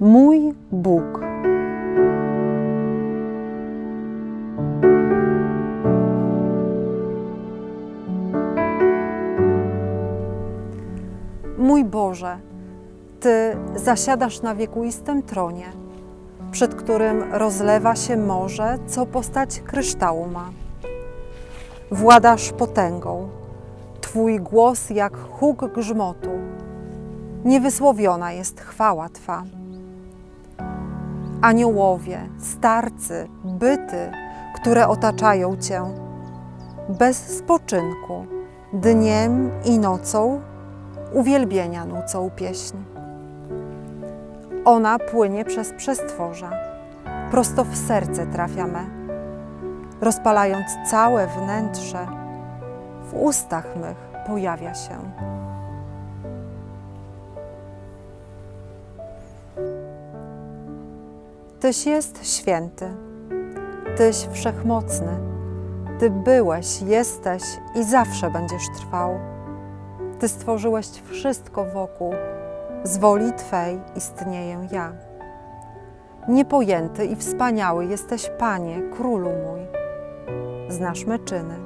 Mój Bóg. Mój Boże, Ty zasiadasz na wiekuistym tronie, przed którym rozlewa się morze, co postać kryształu ma. Władasz potęgą, Twój głos jak huk grzmotu, niewysłowiona jest chwała Twa. Aniołowie, starcy, byty, które otaczają Cię, bez spoczynku, dniem i nocą uwielbienia nucą pieśń. Ona płynie przez przestworza, prosto w serce trafia me, rozpalając całe wnętrze, w ustach mych pojawia się. Tyś jest święty, Tyś wszechmocny, Ty byłeś, jesteś i zawsze będziesz trwał. Ty stworzyłeś wszystko wokół, z woli Twej istnieję ja. Niepojęty i wspaniały jesteś, Panie, Królu mój. Znasz me czyny,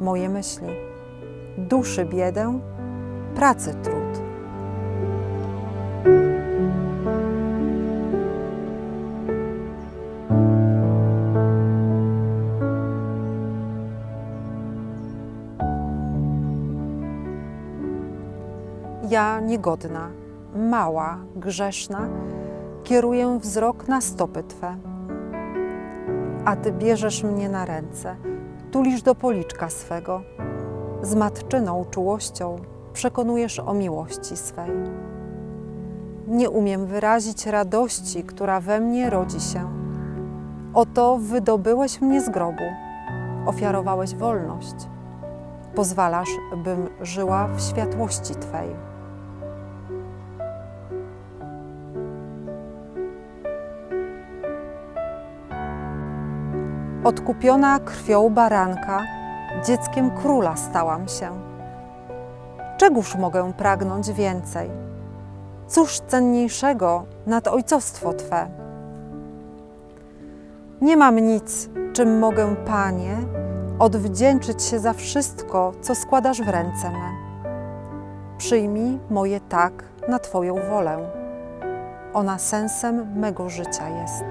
moje myśli, duszy biedę, pracy trud. Ja niegodna, mała, grzeszna, kieruję wzrok na stopy Twe. A Ty bierzesz mnie na ręce, tulisz do policzka swego, z matczyną czułością przekonujesz o miłości swej. Nie umiem wyrazić radości, która we mnie rodzi się. Oto wydobyłeś mnie z grobu, ofiarowałeś wolność. Pozwalasz, bym żyła w światłości Twej. Odkupiona krwią baranka, dzieckiem króla stałam się. Czegóż mogę pragnąć więcej? Cóż cenniejszego nad ojcostwo Twe? Nie mam nic, czym mogę, Panie, odwdzięczyć się za wszystko, co składasz w ręce me. Przyjmij moje tak na Twoją wolę. Ona sensem mego życia jest.